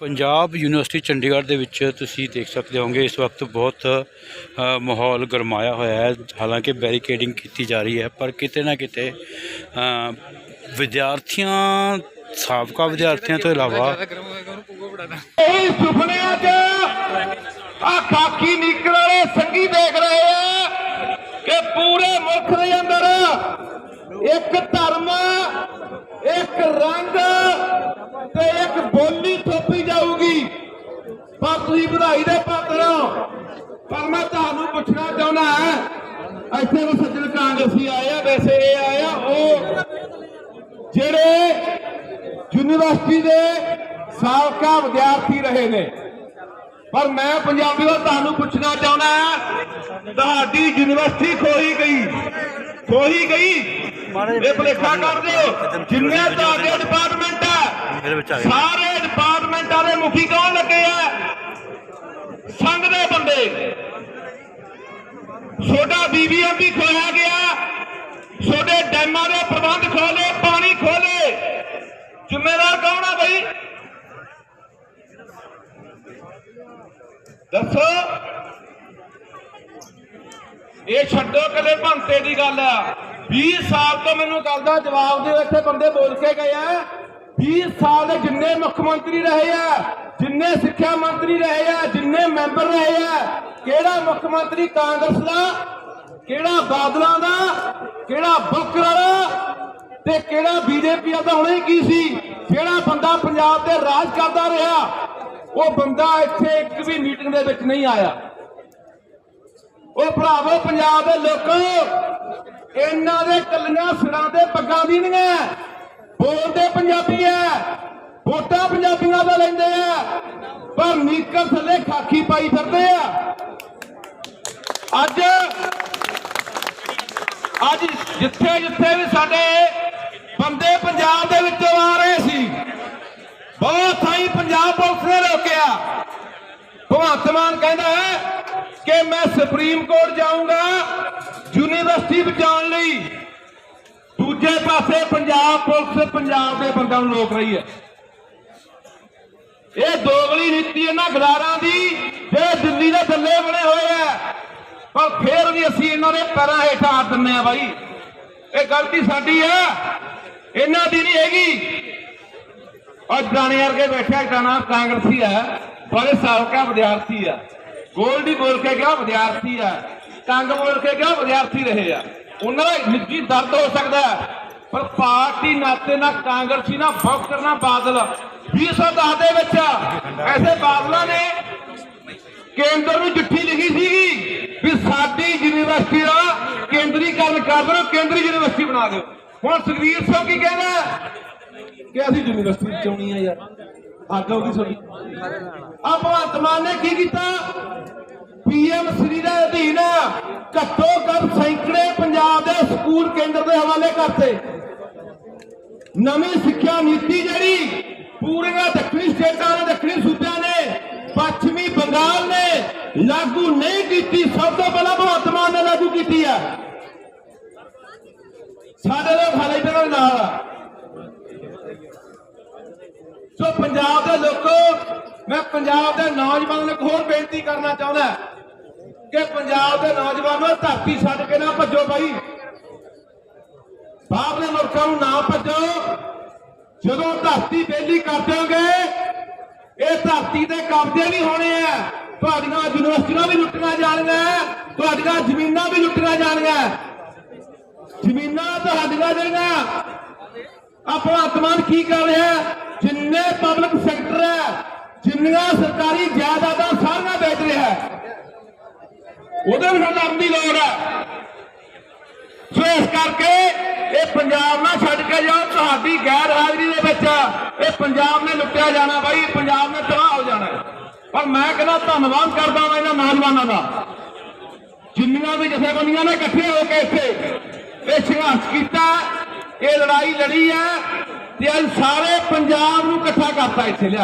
Punjab university Chandigarh ਦੇ ਵਿੱਚ ਤੁਸੀਂ ਦੇਖ ਸਕਦੇ ਹੋਗੇ ਇਸ ਵਕਤ ਬਹੁਤ ਮਾਹੌਲ ਗਰਮਾਇਆ ਹੋਇਆ ਹੈ। ਹਾਲਾਂਕਿ ਬੈਰੀਕੇਡਿੰਗ ਕੀਤੀ ਜਾ ਰਹੀ ਹੈ, ਪਰ ਕਿਤੇ ਨਾ ਕਿਤੇ ਵਿਦਿਆਰਥੀਆਂ, ਸਾਬਕਾ ਵਿਦਿਆਰਥੀਆਂ ਤੋਂ ਇਲਾਵਾ ਇਹ ਸੁਪਨਿਆਂ 'ਚ ਆ ਖਾਕੀ ਨਿਕਲ ਵਾਲੇ ਸੰਗੀ ਦੇਖ ਰਹੇ ਆ ਕਿ ਪੂਰੇ ਮੁਲਕ ਦੇ ਅੰਦਰ ਇੱਕ ਧਰਮ, ਇੱਕ ਰੰਗ ਤੇ ਇੱਕ ਬੋਲੀ ਤੁਸੀਂ ਵਧਾਈ ਦੇ ਪਾਤਰ ਹੋ। ਪਰ ਮੈਂ ਤੁਹਾਨੂੰ ਪੁੱਛਣਾ ਚਾਹੁੰਦਾ ਹਾਂ ਇੱਥੇ ਉਹ ਸੱਜਣ ਕਾਂਗਰਸੀ ਆਏ ਆ ਵੈਸੇ ਇਹ ਆਏ ਆ ਉਹ ਜਿਹੜੇ ਯੂਨੀਵਰਸਿਟੀ ਦੇ ਸਾਬਕਾ ਵਿਦਿਆਰਥੀ ਰਹੇ ਨੇ। ਪਰ ਮੈਂ ਪੰਜਾਬੀ ਦਾ ਤੁਹਾਨੂੰ ਪੁੱਛਣਾ ਚਾਹੁੰਦਾ ਹਾਂ ਤੁਹਾਡੀ ਯੂਨੀਵਰਸਿਟੀ ਖੋਈ ਗਈ। ਖੋਈ ਗਈ? ਇਹ ਭੁਲੇਖਾ ਕਰ ਦਿਓ। ਜਿੰਨੇ ਤੁਹਾਡੇ ਡਿਪਾਰਟਮੈਂਟ ਆ ਸਾਰੇ ਡਿਪਾਰਟਮੈਂਟਾਂ ਦੇ ਮੁਖੀ ਕੌਣ ਲੱਗੇ ਆ? ਸੰਘ ਦੇ ਬੰਦੇ। ਛੋਟਾ ਬੀਬੀਐਮ ਵੀ ਖੋਇਆ ਗਿਆ। ਛੋਟੇ ਡੈਮਾਂ ਦੇ ਪ੍ਰਬੰਧ ਖੋਲੇ ਪਾਣੀ ਖੋਲੇ ਜ਼ਿੰਮੇਵਾਰ ਕੌਣ ਆ ਬਈ? ਦੱਸੋ। ਇਹ ਛੱਡੋ ਕੱਲੇ ਭੰਤੇ ਦੀ ਗੱਲ ਆ। 20 ਸਾਲ ਤੋਂ ਮੈਨੂੰ ਗੱਲ ਦਾ ਜਵਾਬ ਦਿਓ ਇੱਥੇ ਬੰਦੇ ਬੋਲ ਕੇ ਗਏ ਆ। 20 ਸਾਲ ਦੇ ਜਿੰਨੇ ਮੁੱਖ ਮੰਤਰੀ ਰਹੇ ਆ, ਜਿੰਨੇ ਸਿੱਖਿਆ ਮੰਤਰੀ ਰਹੇ ਆ, ਜਿੰਨੇ ਮੈਂਬਰ ਰਹੇ ਆ, ਕਿਹੜਾ ਮੁੱਖ ਮੰਤਰੀ ਕਾਂਗਰਸ ਦਾ, ਕਿਹੜਾ ਬਾਦਲਾਂ ਦਾ, ਕਿਹੜਾ ਬੁੱਕਰ ਵਾਲਾ ਤੇ ਕਿਹੜਾ ਬੀਜੇਪੀ ਦਾ ਹੁਣੇ ਕੀ ਸੀ? ਜਿਹੜਾ ਬੰਦਾ ਪੰਜਾਬ ਤੇ ਰਾਜ ਕਰਦਾ ਰਿਹਾ, ਉਹ ਬੰਦਾ ਇੱਥੇ ਇੱਕ ਵੀ ਮੀਟਿੰਗ ਦੇ ਵਿੱਚ ਨਹੀਂ ਆਇਆ। ਉਹ ਭਰਾਵੋ, ਪੰਜਾਬ ਦੇ ਲੋਕੋ, ਇਹਨਾਂ ਦੇ ਕੱਲੀਆਂ ਸਿਰਾਂ ਤੇ ਪੱਗਾਂ ਦੀ ਨਹੀਂ ਹੈ ਬੋਲਦੇ ਪੰਜਾਬੀ ਐ। ਵੋਟਾਂ ਪੰਜਾਬੀਆਂ ਦਾ ਲੈਂਦੇ ਆ ਪਰ ਨੀਕਰ ਥੱਲੇ ਖਾਕੀ ਪਾਈ ਫਿਰਦੇ ਆ ਅੱਜ ਅੱਜ ਜਿੱਥੇ ਜਿੱਥੇ ਵੀ ਸਾਡੇ ਬੰਦੇ ਪੰਜਾਬ ਦੇ ਵਿੱਚੋਂ ਆ ਰਹੇ ਸੀ, ਬਹੁਤ ਥਾਈ ਪੰਜਾਬ ਪੁਲਿਸ ਨੇ ਰੋਕਿਆ। ਭਗਵੰਤ ਮਾਨ ਕਹਿੰਦਾ ਹੈ ਕਿ ਮੈਂ ਸੁਪਰੀਮ ਕੋਰਟ ਜਾਊਂਗਾ, ਯੂਨੀਵਰਸਿਟੀ ਬਚਾਉਣ ਲਈ। ਦੂਜੇ ਪਾਸੇ ਪੰਜਾਬ ਪੁਲਿਸ ਪੰਜਾਬ ਦੇ ਬੰਦਿਆਂ ਨੂੰ ਰੋਕ ਰਹੀ ਹੈ। ਇਹ ਦੋਗਲੀ ਨੀਤੀ ਇਹਨਾਂ ਗਦਾਰਾਂ ਦੀ ਜਿਹੜੇ ਦਿੱਲੀ ਦੇ ਥੱਲੇ ਬਣੇ ਹੋਏ ਆ। ਪਰ ਫੇਰ ਵੀ ਅਸੀਂ ਇਹਨਾਂ ਦੇ ਪੈਰਾਂ ਹੇਠਾਂ ਆ ਦਿੰਨੇ ਆ ਬਾਈ। ਇਹ ਗਲਤੀ ਸਾਡੀ ਆ। ਇਹਨਾਂ ਦੀ ਨਹੀਂ ਹੈਗੀ। ਔਰ ਦਾਣੇ ਵਰਗੇ ਬੈਠਿਆ ਗਾਣਾ ਕਾਂਗਰਸੀ ਆ। ਬੜੇ ਇਹ ਸਾਬਕਾ ਵਿਦਿਆਰਥੀ ਆ। ਗੋਲਡੀ ਬੋਲ ਕੇ ਗਿਆ ਵਿਦਿਆਰਥੀ ਆ। ਕੰਗ ਬੋਲ ਕੇ ਗਿਆ ਵਿਦਿਆਰਥੀ ਰਹੇ ਆ। ਉਹਨਾਂ ਦਾ ਨਿੱਜੀ ਦਰਦ ਹੋ ਸਕਦਾ ਪਰ ਪਾਰਟੀ ਨਾਤੇ ਨਾ ਕਾਂਗਰਸੀ, ਨਾ ਫੌਕਰ ਨਾ ਬਾਦਲ। 2010 ਦੇ ਵਿੱਚ ਐਸੇ ਬਾਦਲਾਂ ਨੇ ਕੇਂਦਰ ਨੂੰ ਚਿੱਠੀ ਲਿਖੀ ਸੀਗੀ ਵੀ ਸਾਡੀ ਯੂਨੀਵਰਸਿਟੀ ਦਾ ਕੇਂਦਰੀਕਰਨ ਕਰ ਦਿਓ, ਕੇਂਦਰੀ ਯੂਨੀਵਰਸਿਟੀ ਬਣਾ ਦਿਓ। ਹੁਣ ਸੁਖਵੀਰ ਸਿੰਘ ਕੀ ਕਹਿੰਦਾ ਕਿ ਅਸੀਂ ਯੂਨੀਵਰਸਿਟੀ ਚਾਉਣੀ ਆ ਯਾਰ। ਹੱਦ ਹੋ ਗਈ ਤੁਹਾਡੀ। ਆ ਭਗਵੰਤ ਮਾਨ ਨੇ ਕੀ ਕੀਤਾ? ਪੀਐਮ ਸ੍ਰੀ ਦੇ ਅਧੀਨ ਘੱਟੋ ਘੱਟ ਸੈਂਕੜੇ ਸਕੂਲ ਕੇਂਦਰ ਦੇ ਹਵਾਲੇ ਕਰਤੇ। ਨਵੀਂ ਸਿੱਖਿਆ ਨੀਤੀ ਜਿਹੜੀ ਪੂਰੀਆਂ ਦੱਖਣੀ ਸਟੇਟਾਂ ਨੇ, ਦੱਖਣੀ ਸੂਬਿਆਂ ਨੇ, ਪੱਛਮੀ ਬੰਗਾਲ ਨੇ ਲਾਗੂ ਨਹੀਂ ਕੀਤੀ, ਸਭ ਤੋਂ ਪਹਿਲਾਂ ਭਗਵੰਤ ਮਾਨ ਨੇ ਲਾਗੂ ਕੀਤੀ ਆ। ਸਾਡੇ ਲੋਕ ਹਾਲੇ ਤੇ ਨਾਲ ਆ। ਸੋ ਪੰਜਾਬ ਦੇ ਲੋਕੋ, ਮੈਂ ਪੰਜਾਬ ਦੇ ਨੌਜਵਾਨਾਂ ਨੂੰ ਇੱਕ ਹੋਰ ਬੇਨਤੀ ਕਰਨਾ ਚਾਹੁੰਦਾ ਕਿ ਪੰਜਾਬ ਦੇ ਨੌਜਵਾਨੋ ਧਰਤੀ ਛੱਡ ਕੇ ਨਾ ਭੱਜੋ ਭਾਈ ਬਾਹਰਲੇ ਮੁਲਕਾਂ ਨੂੰ ਨਾ ਭੱਜੋ ਜਦੋਂ ਧਰਤੀ ਬੇਲੀ ਕਰ ਦਿਓਗੇ ਇਹ ਧਰਤੀ ਦੇ ਕਬਜ਼ੇ ਵੀ ਹੋਣੇ ਆ। ਤੁਹਾਡੀਆਂ ਯੂਨੀਵਰਸਿਟੀਆਂ ਵੀ ਲੁੱਟੀਆਂ ਜਾਣਗੀਆਂ, ਤੁਹਾਡੀਆਂ ਜ਼ਮੀਨਾਂ ਵੀ ਲੁੱਟੀਆਂ ਜਾਣਗੀਆਂ। ਜ਼ਮੀਨਾਂ ਤੁਹਾਡੀਆਂ ਜਿਹੜੀਆਂ ਆ ਭਗਵੰਤ ਕੀ ਕਰ ਰਿਹਾ ਜਿੰਨੇ ਪਬਲਿਕ ਸੈਕਟਰ ਹੈ ਜਿੰਨੀਆਂ ਸਰਕਾਰੀ ਜਾਇਦਾਦਾਂ ਸਾਰੀਆਂ ਵੇਚ ਰਿਹਾ। ਉਹਦੇ ਵੀ ਸਾਨੂੰ ਲੜਨ ਦੀ ਲੋੜ ਹੈ ਸੋ ਇਸ ਕਰਕੇ ਇਹ ਪੰਜਾਬ ਨਾ ਛੱਡ ਕੇ ਜਾਓ ਤੁਹਾਡੀ ਗੈਰ ਹਾਜ਼ਰੀ ਦੇ ਵਿੱਚ। ਇਹ ਪੰਜਾਬ ਨੇ ਲੁੱਟਿਆ ਜਾਣਾ ਬਾਈ ਪੰਜਾਬ ਨੇ ਤਬਾਹ ਹੋ ਜਾਣਾ ਪਰ ਮੈਂ ਕਹਿੰਦਾ ਧੰਨਵਾਦ ਕਰਦਾ ਹਾਂ ਇਹਨਾਂ ਨੌਜਵਾਨਾਂ ਦਾ। ਜਿੰਨੀਆਂ ਵੀ ਜਥੇਬੰਦੀਆਂ ਨੇ ਇਕੱਠੇ ਹੋ ਕੇ ਇੱਥੇ ਇਹ ਸੰਘਰਸ਼ ਕੀਤਾ, ਇਹ ਲੜਾਈ ਲੜੀ ਹੈ ਤੇ ਅੱਜ ਸਾਰੇ ਪੰਜਾਬ ਨੂੰ ਇਕੱਠਾ ਕਰਤਾ ਇੱਥੇ ਲਿਆ।